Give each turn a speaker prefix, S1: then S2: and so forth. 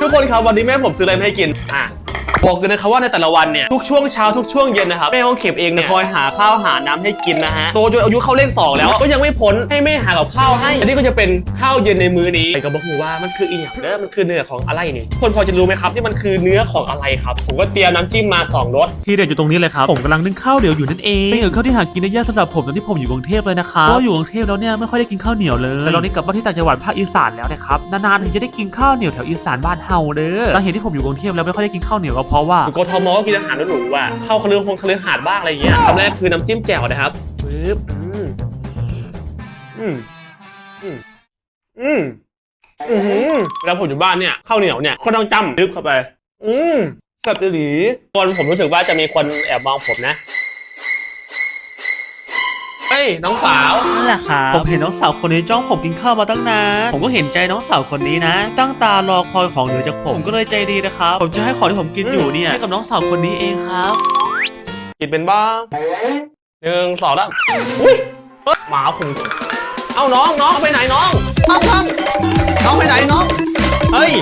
S1: ทุกคนครับวันนี้แม่ผมซื้ออะไรมาให้กิน อะ บอกเลยนะครับว่าในแต่ละวันเนี่ยทุกช่วงเช้าทุกช่วงเย็นนะครับแม่ของเข็มเองเนี่ยคอยหาข้าวหาน้ำให้กินนะฮะโตจนอายุเข้าเลขสองแล้ว ก็ยังไม่พ้นให้แม่หากับข้าวให้อันนี้ก็จะเป็นข้าวเย็นในมื้อนี้แต่ก็บอกหูว่ามันคืออีหยังเด้อมันคือเนื้อของอะไรนี่คนพอจะรู้ไหมครับที่มันคือเนื้อของอะไรครับ ผมก็เตรียมน้ำจิ้มมาสองรส
S2: ที่เด็ดอยู่ตรงนี้เลยครับผมกำลังนึ่งข้าวเหนียวอยู่นั่นเองเป็นข้าวที่หากินได้ยากสำหรับผมตอนที่ผมอยู่กรุงเทพเลยนะครับเพราะอยู่กรุงเทพแล้วเนี่ยไม่ค่อยได้กินข้าวเหนียวเลยแต่ตอนนี้กลับมาที่ต่างจังหวัดภาคอีสานแล้วนะครับนานๆถึงจะได้กินข้าวเหนียวแถวอีสานบ้านเฮาเด้อสาเหตุที่ผมอยู่กรุงเทพแล้วไม่ค่อยได้กินข้าวเหนียวก็เพราะว่า
S1: อยู่กทมก็กินอาหารหรูๆอะเข้าคลือคงคลือหาดบ้างอะไรอย่างเงี้ยคำแรกคือน้ำจิ้มแจ่วนะครับปึ๊บอืมอืมอืมอืมอือหือเวลาผมอยู่บ้านเนี่ยข้าวเหนียวเนี่ยก็ต้องจ้ำลึบเข้าไป อืมแซ่บอีหลีคนผมรู้สึกว่าจะมีคนแอบมองผมนะ น้องสาว
S2: นั่นแหละครับผมเห็นน้องสาวคนนี้จ้องผมกินข้าวมาตั้งนานผมก็เห็นใจน้องสาวคนนี้นะ ตั้งตารอคอยของเหลือจากผมผมก็เลยใจดีนะครับผมจะให้ของที่ผมกินอยู่เนี่ยให้กับน้องสาวคนนี้เองครับ
S1: กินเป็นบ้างหนึ่งสองแล้วอุ้ยเฮ้ยหมาผมเอ้าน้องน้องไปไหนน้องน้องน้องน้องไปไหนน้องเฮ้ย